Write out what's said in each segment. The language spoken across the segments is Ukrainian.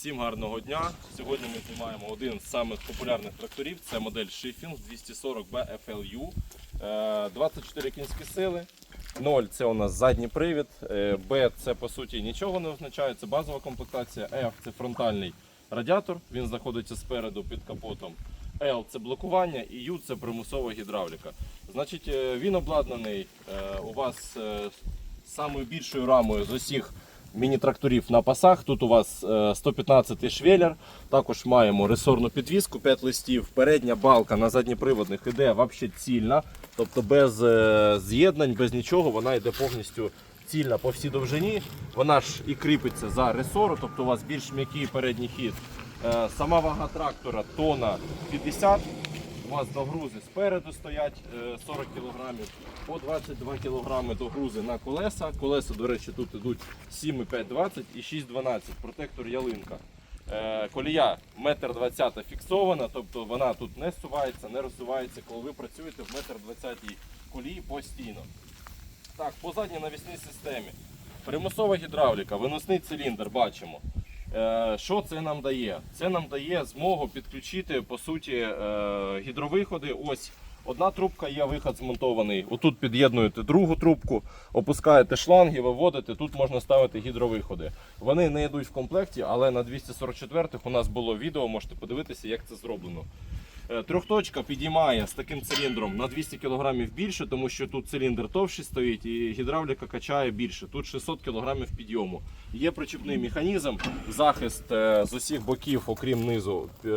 Всім гарного дня. Сьогодні ми знімаємо один з самих популярних тракторів. Це модель Shifting 240B FLU. Е, 24 кінські сили. 0 це у нас задній привід. Е, B це по суті нічого не означає. Це базова комплектація. F це фронтальний радіатор. Він знаходиться спереду під капотом. L це блокування і U це примусова гідравліка. Значить, е, він обладнаний е, у вас е, самою більшою рамою з усіх міні-тракторів на пасах. Тут у вас е, 115 швеллер. Також маємо ресорну підвіску, 5 листів. Передня балка на задніприводних іде взагалі цільна, тобто без е, з'єднань, без нічого. Вона йде повністю цільна по всій довжині. Вона ж і кріпиться за ресору, тобто у вас більш м'який передній хід. Е, Сама вага трактора тона 50. У вас догрузи спереду стоять е, 40 кг, по 22 кг догрузи на колеса. Колеса, до речі, тут йдуть 7,520 і 6,12, протектор ялинка. Е, Колія 1,20 м фіксована, тобто вона тут не сувається, не розсувається, коли ви працюєте в 1,20 м колії постійно. Так, по задній навісній системі. Примусова гідравліка, виносний циліндр бачимо. Е, Що це нам дає? Це нам дає змогу підключити по суті е, гідровиходи. Ось одна трубка є, виход змонтований. Отут під'єднуєте другу трубку, опускаєте шланги, виводите. Тут можна ставити гідровиходи. Вони не йдуть в комплекті, але на 244-х у нас було відео, можете подивитися, як це зроблено. Е, Трьохточка підіймає з таким циліндром на 200 кг більше, тому що тут циліндр товщий стоїть і гідравліка качає більше. Тут 600 кг підйому. Є причіпний механізм, захист е, з усіх боків, окрім низу, е,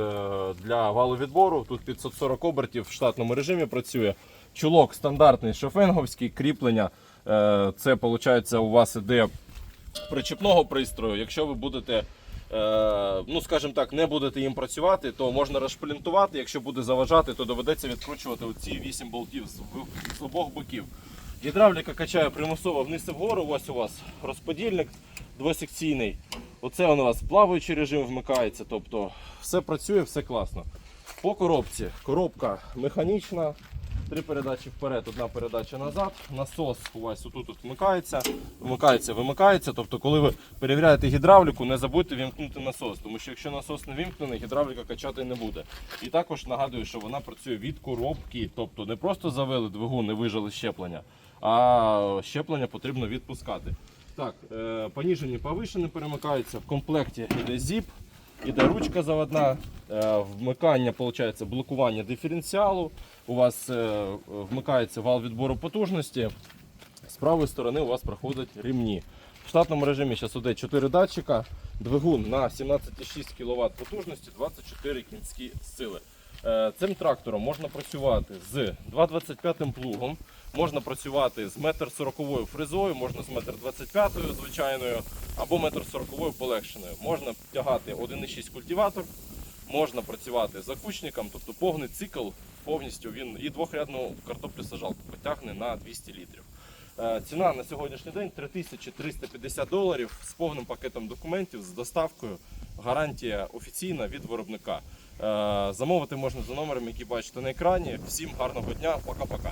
для валовідбору. Тут 540 обертів в штатному режимі працює. Чулок стандартний шофенговський, кріплення. Це виходить у вас іде причіпного пристрою. Якщо ви будете, ну скажімо так, не будете їм працювати, то можна розшплінтувати. Якщо буде заважати, то доведеться відкручувати оці 8 болтів з, обох боків. Гідравліка качає примусово вниз і вгору. Ось у вас розподільник двосекційний. Оце у вас плаваючий режим вмикається. Тобто все працює, все класно. По коробці. Коробка механічна. Три передачі вперед, одна передача назад. Насос у вас отут от вмикається, вмикається, вимикається. Тобто, коли ви перевіряєте гідравліку, не забудьте вімкнути насос, тому що якщо насос не вімкнений, гідравліка качати не буде. І також нагадую, що вона працює від коробки, тобто не просто завели двигун і вижали щеплення, а щеплення потрібно відпускати. Так, е, поніжені, повишені перемикаються. В комплекті йде зіп. Іде ручка заводна, е, вмикання, виходить, блокування диференціалу. У вас е, вмикається вал відбору потужності. З правої сторони у вас проходять ремні. В штатному режимі зараз іде 4 датчика, двигун на 17,6 кВт потужності, 24 кінські сили. Е, Цим трактором можна працювати з 2,25 плугом, можна працювати з 1,40 м фрезою, можна з 1,25 м звичайною або 1,40 м полегшеною. Можна тягати 1,6 культиватор, можна працювати закучником, тобто повний цикл повністю він і двохрядну картоплю сажалку потягне на 200 літрів. Е, Ціна на сьогоднішній день 3350 доларів з повним пакетом документів, з доставкою. Гарантія офіційна від виробника. Е, Замовити можна за номером, який бачите на екрані. Всім гарного дня, пока-пока.